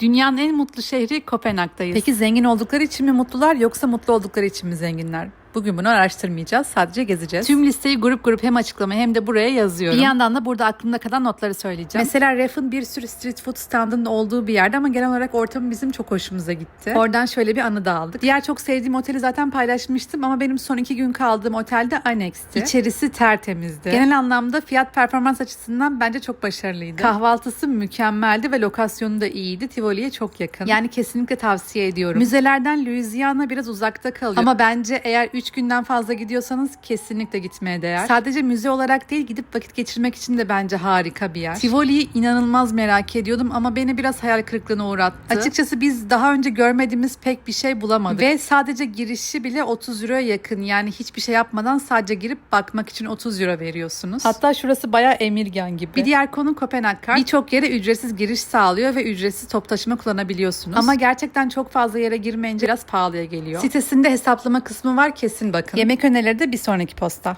Dünyanın en mutlu şehri Kopenhag'dayız. Peki zengin oldukları için mi mutlular yoksa mutlu oldukları için mi zenginler? Bugün bunu araştırmayacağız. Sadece gezeceğiz. Tüm listeyi grup grup hem açıklamaya hem de buraya yazıyorum. Bir yandan da burada aklımda kalan notları söyleyeceğim. Mesela Ref'in bir sürü street food standının olduğu bir yerde ama genel olarak ortamı bizim çok hoşumuza gitti. Oradan şöyle bir anı da aldık. Diğer çok sevdiğim oteli zaten paylaşmıştım ama benim son iki gün kaldığım otelde Annex'ti. İçerisi tertemizdi. Genel anlamda fiyat performans açısından bence çok başarılıydı. Kahvaltısı mükemmeldi ve lokasyonu da iyiydi. Tivoli'ye çok yakın. Yani kesinlikle tavsiye ediyorum. Müzelerden Louisiana biraz uzakta kalıyor. Ama bence eğer 3 günden fazla gidiyorsanız kesinlikle gitmeye değer. Sadece müze olarak değil gidip vakit geçirmek için de bence harika bir yer. Tivoli'yi inanılmaz merak ediyordum ama beni biraz hayal kırıklığına uğrattı. Açıkçası biz daha önce görmediğimiz pek bir şey bulamadık. Ve sadece girişi bile 30 euroya yakın. Yani hiçbir şey yapmadan sadece girip bakmak için 30 euro veriyorsunuz. Hatta şurası bayağı emirgan gibi. Bir diğer konu Kopenhag Kart. Birçok yere ücretsiz giriş sağlıyor ve ücretsiz top taşıma kullanabiliyorsunuz. Ama gerçekten çok fazla yere girmeyince biraz pahalıya geliyor. Sitesinde hesaplama kısmı var kesin bakın. Yemek önerileri de bir sonraki posta.